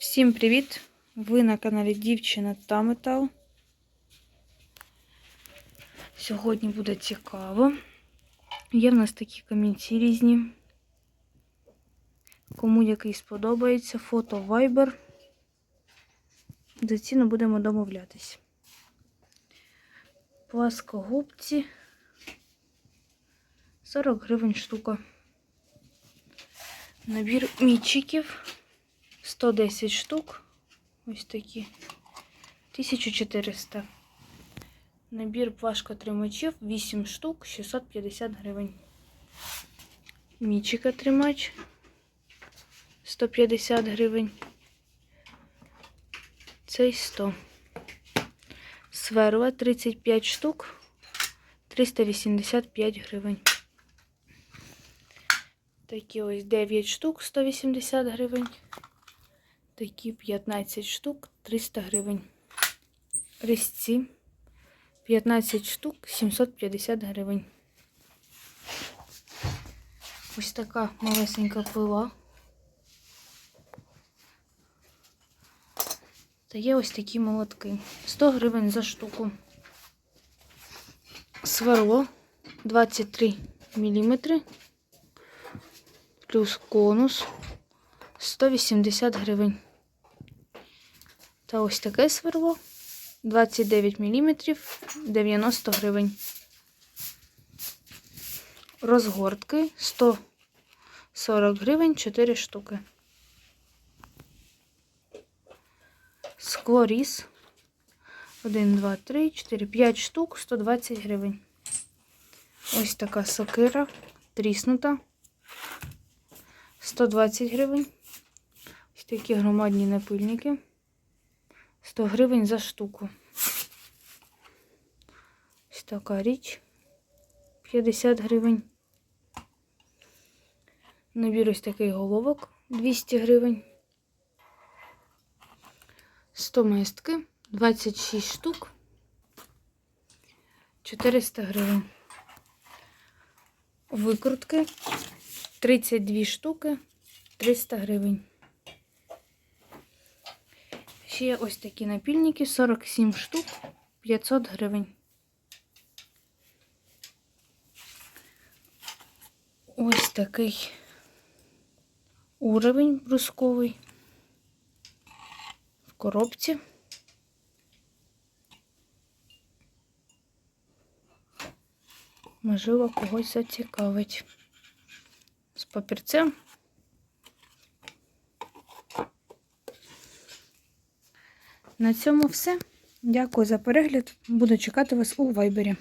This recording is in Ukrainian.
Всім привіт! Ви на каналі Дівчина та Метал. Сьогодні буде цікаво. Є в нас такі камінці різні. Кому який сподобається, фото Viber. За будемо домовлятись. Пласкогубці 40 гривень штука. Набір мічиків 110 штук. Ось такі. 1400. Набір плашкотримачів 8 штук, 650 гривень. Мічика тримач 150 гривень. Цей 100. Сверла 35 штук, 385 гривень. Такі ось 9 штук, 180 гривень. Такі 15 штук, 300 гривень. Резці 15 штук, 750 гривень. Ось така малесенька пила. Та є ось такі молотки. 100 гривень за штуку. Сверло 23 мм. Плюс конус 180 гривень. Та ось таке сверло 29 мм 90 гривень. Розгортки 140 гривень 4 штуки. Склоріз 1, 2, 3, 4, 5 штук 120 гривень. Ось така сокира тріснута 120 гривень. Ось такі громадні напильники. 100 гривень за штуку. Ось така річ. 50 гривень. Набір ось такий головок 200 гривень. 100 мистки, 26 штук. 400 гривень. Викрутки 32 штуки, 300 гривень. Ще ось такі напільники, 47 штук, 500 гривень. Ось такий уровень брусковий в коробці. Можливо, когось зацікавить. З папірцем. На цьому все. Дякую за перегляд. Буду чекати вас у вайбері.